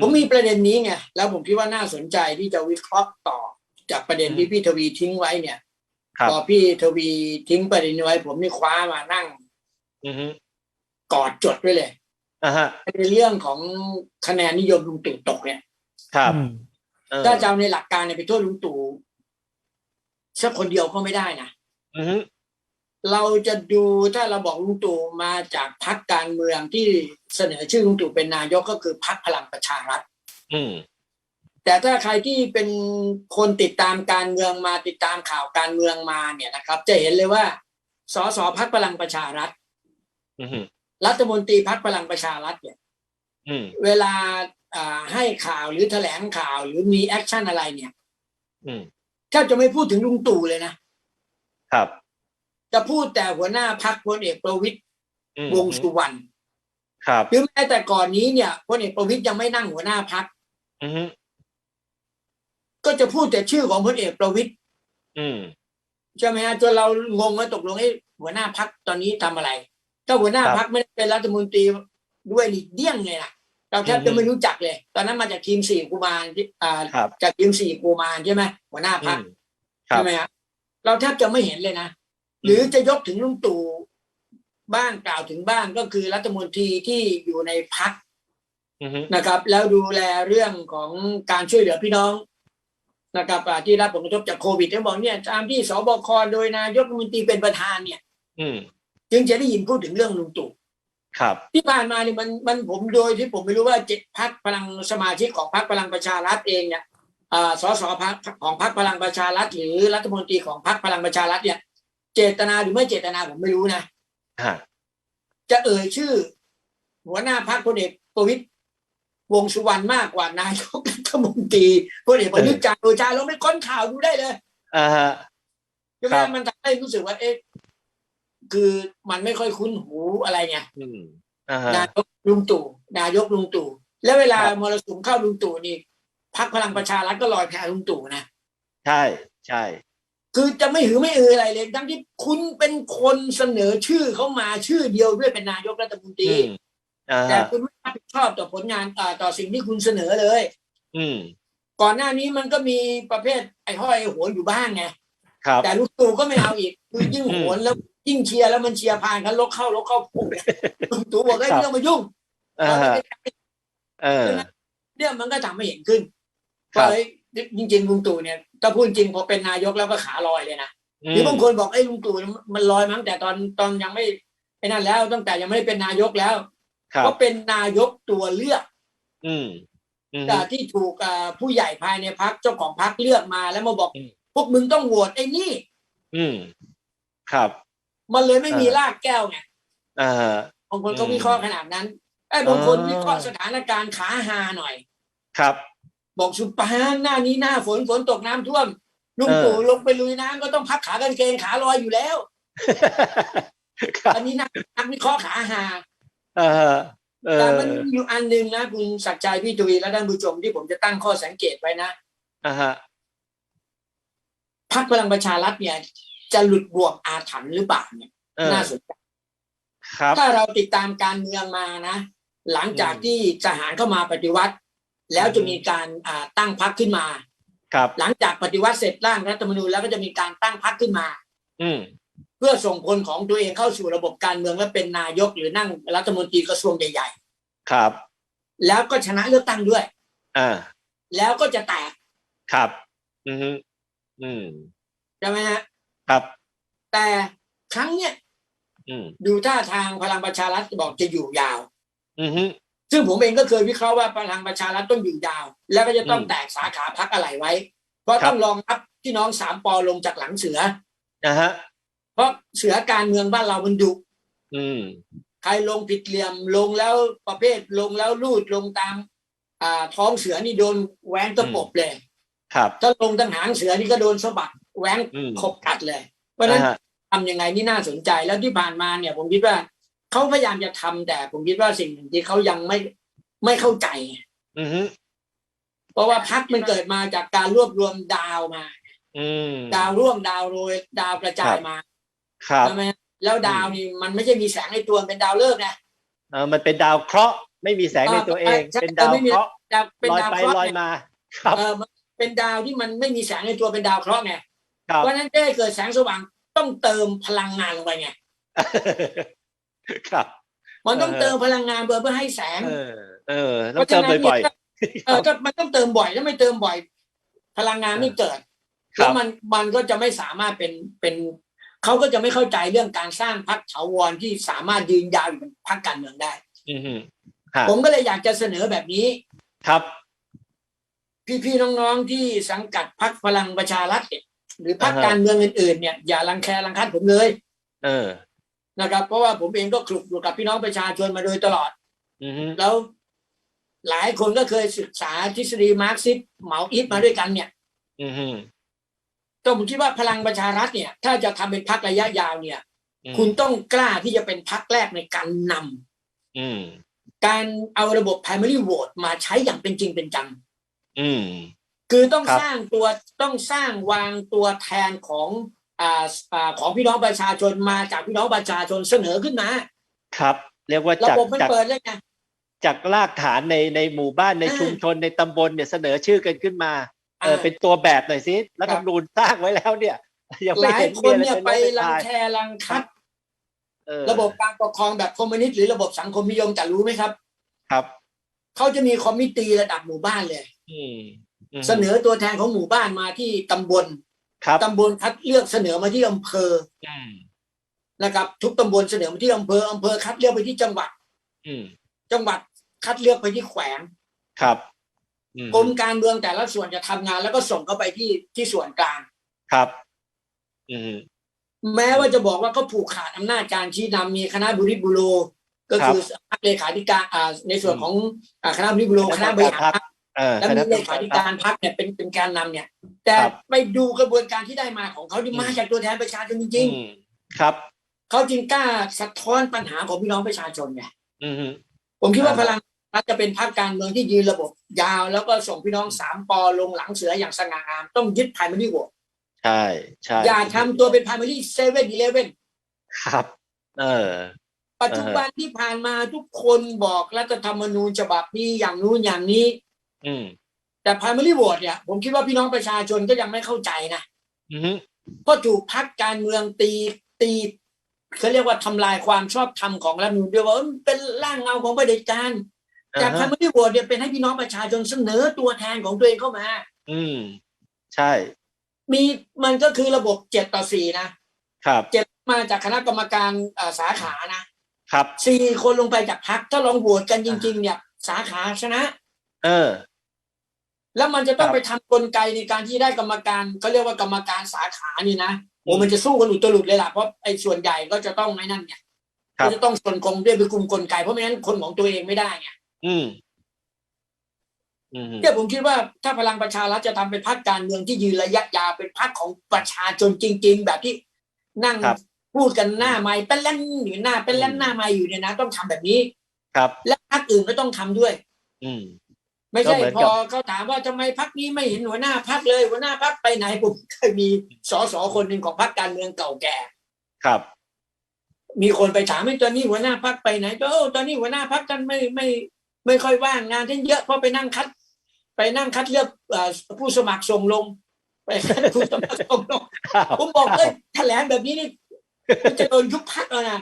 ผมมีประเด็นนี้ไงแล้วผมคิดว่าน่าสนใจที่จะวิเคราะห์ต่อ จากประเด็นที่พี่ทวีทิ้งไว้เนี่ยครับพอพี่ทวีทิ้งประเด็นนี้ไว้ ผมนี่คว้ามานั่งอือฮึกอดจดไว้เลยอ่าฮะในเรื่องของคะแนนนิยมลุงตู่ตกเนี่ย ครับอืมเออถ้าจะเอาในหลักการเนี่ยไปโทษลุงตู่สักคนเดียวก็ไม่ได้นะอือฮึ เราจะดูถ้าเราบอกลุงตู่มาจากพรรคการเมืองที่เสนอชื่อลุงตู่เป็นนายกก็คือพรรคพลังประชารัฐอืมแต่ถ้าใครที่เป็นคนติดตามการเมืองมาติดตามข่าวการเมืองมาเนี่ยนะครับ จะเห็นเลยว่าสสพักพลังประชารัฐอือฮึรัฐมนตรีพักพลังประชารัฐเนี่ยอืมเวลาอ่าให้ข่าวหรือแถลงข่าวหรือมีแอคชั่นอะไรเนี่ยอืมแทบจะไม่พูดถึงลุงตู่เลยนะครับ จะพูดแต่หัวหน้าพักพลเอกประวิตยวมวงษ์สุวรรณครับหรือแม้แต่ก่อนนี้เนี่ยพลเอกประวิตยยังไม่นั่งหัวหน้าพักอือฮึก็จะพูดแต่ชื่อของพลเอกประวิตยอืมใช่ไหมฮะจนเรางงว่าตกลงไอ้หัวหน้าพักตอนนี้ทำอะไรถ้าหัวหน้าครับพักไม่ได้เป็นรัฐมนตรีด้วยนี่เดี้ยงเลยนะเราแทบอืจะมไม่รู้จักเลย ตอนนั้นมาจากทีมสี่กุมารที่อ่าครับจากทีมสี่กุมารใช่ไหมหัวหน้าอืพักมครัใช่บไหมฮะเราแทบจะไม่เห็นเลยนะ หรือจะยกถึงลุงตู่บ้างกล่าวถึงบ้างก็คือรัฐมนตรีที่อยู่ในพักอือฮึนะครับ แล้วดูแลเรื่องของการช่วยเหลือพี่น้องนะครับอ่าที่รับผลกระทบจากโควิดที่บอกเนี่ยตามที่สบคโดยนายกรัฐมนตรีเป็นประธานเนี่ยอืมจึงจะได้ยินพูดถึงเรื่องลุงตู่ครับ ที่ผ่านมาเนี่ยมันมันผมโดยที่ผมไม่รู้ว่าเจ็ดพักพลังสมาชิกของพักพลังประชารัฐเองเนี่ยอ่าสสพักของพักพลังประชารัฐ หรือรัฐมนตรีของพักพลังประชารัฐเนี่ย เจตนาหรือไม่เจตนาผมไม่รู้นะฮะจะเอ่ยชื่อ หัวหน้าพักพลเอกประวิตยวงษ์สุวรรณมากกว่านายกรัฐมนตรีพลเอกประยุทธ์จันทร์โอชาเราไม่ค้นข่าวดูได้เลยอ่าฮะใช่ไหมครับมันทำให้รู้สึกว่า เอ๊ะคือมันไม่ค่อยคุ้นหูอะไรไงอืมอ่าฮะนายกลุงตู่นายกลุงตู่ แล้วเวลาครับมรสุมเข้าลุงตู่นี่พักพลังประชารัฐก็ลอยแพลุงตู่นะ ใช่ใช่ คือจะไม่หือไม่อืออะไรเลย ทั้งที่คุณเป็นคนเสนอชื่อเขามาชื่อเดียวด้วยเป็นนายกรัฐมนตรีอืมอ่าแต่ฮะคุณไม่รับผิดชอบต่อผลงานอ่าต่อสิ่งที่คุณเสนอเลย อืมก่อนหน้านี้มันก็มีประเภทไอ้ห้อยไอ้โหนอยู่บ้างไงครับแต่ลุงตู่ก็ไม่เอาอีกคือยิ่งโหนแล้วยิ่งเชียร์แล้วมันเชียร์พานกันลกเข้าลกเข้าปุ๊บลุงตู่บอกให้ยไม่ต้องมายุ่งอ่าฮะเออเนี่ยมันก็ทำให้เห็นขึ้นครัว่าบเอ้ยจริงๆลุงตู่เนี่ย ถ้าพูดจริงพอเป็นนายกแล้วก็ขาลอยเลยนะหรือบางคนบอกไอ้ยลุงตู่มันลอยมั้งแต่ตอนตอนยังไม่ไอ้นั่นแล้วตั้งแต่ยังไม่ได้เป็นนายกแล้วครับก็เป็นนายกตัวเลือก อืมอืมแต่ที่ถูกอ่าผู้ใหญ่ภายในพักเจ้าของพักเลือกมาแล้วมาบอกอืมพวกมึงต้องโหวตไอ้นี่ อืมครับ มันเลยไม่มีเออรากแก้วไงอ่าฮะบางคนก็อืมวิเคราะห์ขนาดนั้นไอ้บางคนอ๋อวิเคราะห์สถานการณ์ขาหาหน่อย ครับ บอกสุปานหน้านี้หน้าฝนฝนตกน้ำท่วมลุงเออตู่ลงไปลุยน้ำก็ต้องพักขากางเกงขาลอยอยู่แล้วครับอันนี้นักนักวิเคราะห์ขาหาอ่าฮะเอแต่อมันมีอยู่อันหนึ่งนะคุณศักดิ์ใจพี่ทวีและท่านผู้ชมที่ผมจะตั้งข้อสังเกตไว้นะอ่าฮะพักพลังประชารัฐเนี่ย จะหลุดบ่วงอาถรรพ์หรือเปล่าเนี่ยเออน่าสนใจครับถ้าเราติดตามการเมืองมานะ หลังจากอืมที่ทหารเข้ามาปฏิวัติ แล้วจะมีการอ่าตั้งพักขึ้นมา ครับ หลังจากปฏิวัติเสร็จร่างรัฐธรรมนูญแล้วก็จะมีการตั้งพักขึ้นมา อืมเพื่อส่งคนของตัวเองเข้าสู่ระบบการเมืองและเป็นนายกหรือนั่งรัฐมนตรีกระทรวงใหญ่ครับๆแล้วก็ชนะเลือกตั้งด้วย อ่า แล้วก็จะแตก ครับ อืมอืมใช่ไหมฮะ ครับ แต่ครั้งเนี้ยอืมดูท่าทางพลังประชารัฐบอกจะอยู่ยาว อืมฮึ ซึ่งผมเองก็เคยวิเคราะห์ว่าพลังประชารัฐต้องอยู่ยาว แล้วก็จะต้องอืมแตกสาขาพักอะไรไว้ เพราะครับต้องรองรับพี่น้องสามปอลงจากหลังเสืออ่าฮะเพราะเสือการเมืองบ้านเรามันดุอืมใครลงผิดเหลี่ยมลงแล้วประเภทลงแล้วลูดลงตาม อ่าท้องเสือนี่โดนแหวนตะปบเลย ครับถ้าลงทางหางเสือนี่ก็โดนสะบัดแหวนอืมขบกัดเลย เพราะฉะนั้นอ่าฮะทำยังไงนี่น่าสนใจแล้วที่ผ่านมาเนี่ย ผมคิดว่า เขาพยายามจะทำแต่ผมคิดว่าสิ่งหนึ่งที่เขายังไม่ไม่เข้าใจอืมฮึเพราะว่าพักมันเกิดมาจากการรวบรวมดาวมาอืมดาวร่วงดาวโรยดาวกระจายครับมา ครับใช่ไหมแล้วดาวนี่มันไม่ใช่มีแสงในตัวมันเป็นดาวฤกษ์นะเออมันเป็นดาวเคราะห์ไม่มีแสงในตัวเองใช่เป็นดาวไม่มีเคราะห์ดาวเป็นลอยดาวไปเคราะห์ลอยเนี่ยมา ครับเออมันเป็นดาวที่มันไม่มีแสงในตัวเป็นดาวเคราะห์ไงครับเพราะฉะนั้นจะให้เกิดแสงสว่างต้องเติมพลังงานลงไปไง ครับ มันต้องเออเติมพลังงานเพื่อเพื่อให้แสง เออ เออต้องเติมบ่อยๆเออก็มันต้องเติมบ่อยถ้าไม่เติมบ่อย พลังงานไม่เกิดๆครัแล้บวมันมันก็จะไม่สามารถเป็นเป็นเขาก็จะไม่เข้าใจเรื่องการสร้างพรรคถาวรที่สามารถยืนยาวอยู่เป็นพรรคการเมืองได้อือฮึฮะผมก็เลยอยากจะเสนอแบบนี้ ครับ พี่ๆน้องๆที่สังกัดพรรคพลังประชารัฐเนี่ยหรือพรรคอ่าฮะการเมืองอื่นๆเนี่ยอย่ารังแครังคัดผมเลย เออ นะครับ เพราะว่าผมเองก็คลุกอยู่กับพี่น้องประชาชนมาโดยตลอดอือฮึแล้วหลายคนก็เคยศึกษาทฤษฎีมาร์กซิสเหมาอิทมาด้วยกันเนี่ยอือฮึก็ผมคิดว่าพลังประชารัฐเนี่ย ถ้าจะทำเป็นพรรคระยะยาวเนี่ยอืมคุณต้องกล้าที่จะเป็นพรรคแรกในการนำอืมการเอาระบบ primary vote มาใช้อย่างเป็นจริงเป็นจังอืมคือต้องครับสร้างตัวต้องสร้างวางตัวแทนของอ่าอ่า ของพี่น้องประชาชนมาจากพี่น้องประชาชนเสนอขึ้นมาครับ เรียกว่าระจากบบมันจากเปิดเลยไงจากรากฐานในในหมู่บ้านในอ่าชุมชนในตำบลเนี่ยเสนอชื่อกันขึ้นมาเอออ่าเป็นตัวแบบหน่อยสิรัฐธรรมนูญสร้างไว้แล้วเนี่ยยังหไม่ลายเห็นคมีนอะไรเนี่ยไปเป็นรังทายแครังคัดเออระบบการปกครองแบบคอมมิวนิสต์หรือระบบสังคมนิยมจะรู้ไหมครับ ครับเขาจะมีคอมมิตี้ระดับหมู่บ้านเลยอืมมเสนอตัวแทนของหมู่บ้านมาที่ตำบลครับ ตำบลคัดเลือกเสนอมาที่อำเภออืมนะครับ ทุกตำบลเสนอมาที่อำเภออำเภอคัดเลือกไปที่จังหวัดอืมจังหวัดคัดเลือกไปที่แขวงครับอืมกรมการเมืองแต่ละส่วนจะทำงาน แล้วก็ส่งเข้าไปที่ที่ส่วนกลางครับอืมแม้ว่าจะบอกว่าเขาผูกขาดอำนาจการชี้นำมีคณะบุริบุโร ก็คือเลขาธิการอ่าในส่วนของอ่าคณะบุริบุโรคณะบริหารพรรคเออ แล้วมีคณะเลขาธิการพรรคเนี่ยเป็นเป็นการนำเนี่ย แต่ครับไปดูกระบวนการที่ได้มาของเขาที่อืมมาจากตัวแทนประชาชนจริงอืมครับๆเขาจึงกล้าสะท้อนปัญหาของพี่น้องประชาชนไงอืมผมคิดว่าอ่าพลังรัฐจะเป็นพรรคการเมืองที่ยืนระบบ ยาวแล้วก็ส่งพี่น้องสามปอลงหลังเสืออย่างสง่างาม ต้องยึด primary vote ใช่ใช่อย่าทำตัวเป็น primary seven eleven ครับ เออปัจจุบันที่ผ่านมาทุกคนบอกรัฐธรรมนูญฉบับนี้อย่างนู้นอย่างนี้ อืมแต่ primary vote เนี่ย ผมคิดว่าพี่น้องประชาชนก็ยังไม่เข้าใจนะอืมเพราะถูกพักการเมืองตีตีเขาเรียกว่าทำลายความชอบธรรมของรัฐธรรมนูญด้วยว่ามันเป็นร่างเงาของประเผด็จการแต่อ่าฮะ primary vote เนี่ยเป็นให้พี่น้องประชาชนเสนอตัวแทนของตัวเองเข้ามา อืม ใช่ มีมีมันก็คือระบบเจ็ดต่อสี่นะครับเจ็ดมาจากคณะกรรมการเอ่อสาขานะครับสี่คนลงไปจากพักถ้าลองโหวตกันจริง ๆ เนี่ย สาขาชนะ เออ แล้วมันจะต้องครับไปทำกลไกในการที่ได้กรรมการเขาเรียกว่ากรรมการสาขานี่นะโอ้อืมมันจะสู้กันอุตลุดเลยล่ะเพราะไอ้ส่วนใหญ่ก็จะต้องไอ้นั่นเนี่ยครับก็จะต้องส่วนกลมด้วยไปกลุ่มกลไก เพราะไม่งั้นคนของตัวเองไม่ได้ไงอืมอืมเนี่ยผมคิดว่าถ้าพลังประชารัฐจะทำเป็นพรรคการเมืองที่ยืนระยะยาวเป็นพรรคของประชาชนจริง ๆ แบบที่นั่งครับพูดกันหน้าไม้เป็นเล่นอยู่หน้าเป็นเล่นหน้าไม้อยู่เนี่ยนะ ต้องทำแบบนี้ ครับ และพรรคอื่นก็ต้องทำด้วย อืม ไม่ใช่ก็เหมือนพกับอเขาถามว่าทำไมพักนี้ไม่เห็นหัวหน้าพักเลย หัวหน้าพักไปไหนผมเคยมีสสคนหนึ่งของพักการเมืองเก่าแก่ ครับ มีคนไปถามว่าตอนนี้หัวหน้าพักไปไหนก็โอ้ตอนนี้หัวหน้าพักท่านไม่ไม่ ไม่ค่อยว่างงานท่านเยอะเพราะไปนั่งคัด ไปนั่งคัดเลือกเอ่อผู้สมัครส่งลง ไปคัดผู้สมัครส่งลงผมบอกเลยแถลงแบบนี้นี่มันจะโดนยุบพักแล้วนะ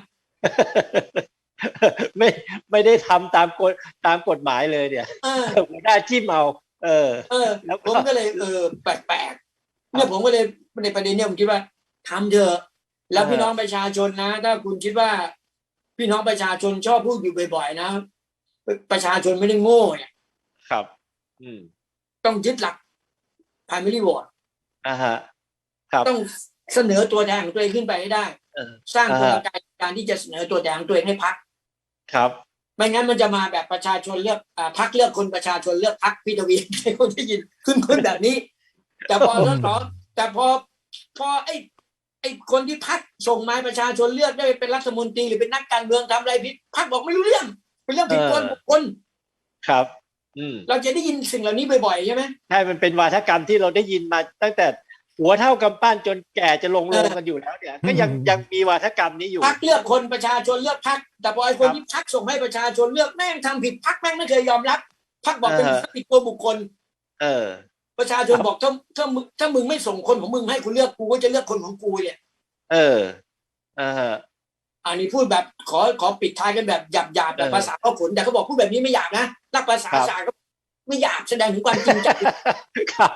ไม่ไม่ได้ทำตามกฎตามกฎหมายเลยเนี่ยเออหัวหน้าจิ้มเอา เออ เออแล้วก็ผมก็เลยเออแปลกๆเนี่ยผมก็เลยในประเด็นเนี่ยผมคิดว่าทำเถอะแล้วพี่น้องประชาชนนะ ถ้าคุณคิดว่า พี่น้องประชาชนชอบพูดอยู่บ่อยๆนะประชาชนไม่ได้โง่เนี่ยครับ อืม ต้องยึดหลัก primary vote อ่าฮะ ครับต้องเสนอตัวแทนของตัวเองขึ้นไปให้ได้เออสร้างกอ่าลฮะไกในการที่จะเสนอตัวแทนของตัวเองให้พัก ครับ ไม่งั้นมันจะมาแบบประชาชนเลือกอ่าพักเลือกคนประชาชนเลือกพักพี่ทวีให้คนได้ยินขึ้นคนแบบนี้ แต่พอสสแต่พอพอไอ้ไอ้คนที่พักส่งมาให้ประชาชนเลือกได้เป็นรัฐมนตรีหรือเป็นนักการเมืองทำอะไรผิดพักบอกไม่รู้เรื่อง เป็นเรื่องผิดคนเออบุคคลครับอืมเราจะได้ยินสิ่งเหล่านี้บ่อยๆใช่ไหมใช่ มันเป็นวาทกรรมที่เราได้ยินมาตั้งแต่ หัวเท่ากำปั้นจนแก่จะลงเอลองกันอยู่แล้วเนี่ย ก็ยังอืมยังมีวาทกรรมนี้อยู่พักเลือกคนประชาชนเลือกพักแต่พอไอ้คนครับที่พักส่งให้ประชาชนเลือกแม่งทำผิดพักแม่งไม่เคยยอมรับพักบอกเป็นอ่าฮะผิดตัวบุคคล เออ ประชาชนบอกถ้าถ้ามึงถ้ามึงไม่ส่งคนของมึงให้กูเลือกกูก็จะเลือกคนของกูเนี่ย เอออ่าฮะอันนี้พูดแบบขอขอปิดท้ายกันแบบหยาบหยาบๆแบบเออภาษาพ่อขุนแต่เขาบอกพูดแบบนี้ไม่หยาบนะนักภาษาครับศาสตร์ก็ไม่หยาบแสดงถึงความจริงใจครับ